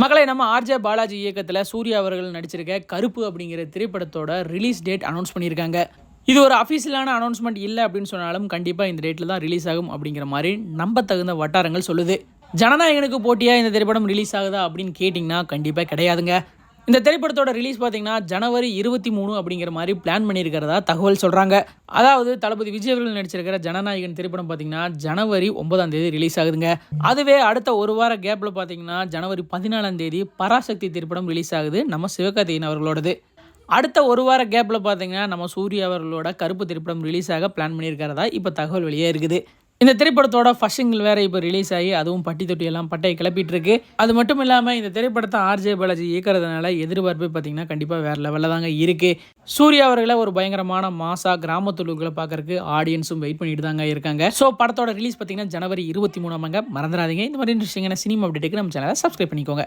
மக்களை நம்ம ஆர்ஜே பாலாஜி இயக்கத்தில் சூர்யா அவர்கள் நடிச்சிருக்க கருப்பு அப்படிங்கிற திரைப்படத்தோட ரிலீஸ் டேட் அனௌன்ஸ் பண்ணியிருக்காங்க. இது ஒரு அஃபீஷியலான அனௌன்ஸ்மெண்ட் இல்லை அப்படின்னு சொன்னாலும் கண்டிப்பாக இந்த டேட்டில் தான் ரிலீஸ் ஆகும் அப்படிங்கிற மாதிரி நம்ப தகுந்த வட்டாரங்கள் சொல்லுது. ஜனநாயகனுக்கு போட்டியாக இந்த திரைப்படம் ரிலீஸ் ஆகுதா அப்படின்னு கேட்டிங்கன்னா கண்டிப்பாக கிடையாதுங்க. இந்த திரைப்படத்தோட ரிலீஸ் பார்த்தீங்கன்னா ஜனவரி இருபத்தி மூணு அப்படிங்கிற மாதிரி பிளான் பண்ணியிருக்கிறதா தகவல் சொல்கிறாங்க அதாவது தளபதி விஜய் அவர்கள் நடிச்சிருக்கிற ஜனநாயகன் திரைப்படம் பார்த்தீங்கன்னா ஜனவரி ஒன்பதாம் தேதி ரிலீஸ் ஆகுதுங்க. அதுவே அடுத்த ஒரு வார கேப்பில் பார்த்தீங்கன்னா ஜனவரி பதினாலாம் தேதி பராசக்தி திரைப்படம் ரிலீஸ் ஆகுது நம்ம சிவகார்த்திகேயன் அவர்களோடது. அடுத்த ஒரு வார கேப்பில் பார்த்தீங்கன்னா நம்ம சூர்யா அவர்களோட கருப்பு திரைப்படம் ரிலீஸ் ஆக பிளான் பண்ணியிருக்கிறதா இப்போ தகவல் வெளியே இருக்குது. இந்த திரைப்படத்தோட ஃபர்ஸ்ட் சிங்கிள் வேற இப்போ ரிலீஸ் ஆகி அதுவும் பட்டி தொட்டி எல்லாம் பட்டையை கிளப்பிட்டு இருக்கு அது மட்டும் இல்லாமல் இந்த திரைப்படத்தை ஆர்ஜே பாலாஜி இயக்கிறதுனால எதிர்பார்ப்பு பார்த்தீங்கன்னா கண்டிப்பாக வேற லெவலில் தாங்க இருக்கு. சூர்யா அவர்களை ஒரு பயங்கரமான மாசா கிராமத்துள்ளுகளை பார்க்கறதுக்கு ஆடியன்ஸும் வெயிட் பண்ணிட்டு தாங்க இருக்காங்க. ஸோ படத்தோட ரிலீஸ் பார்த்தீங்கன்னா ஜனவரி இருபத்தி மூணாமாங்க மறந்துடாதீங்க. இந்த மாதிரி இன்ட்ரெஸ்டிங்கான சினிமா அப்டேட்டுக்கு நம்ம சேனலை சப்ஸ்கிரைப் பண்ணிக்கோங்க.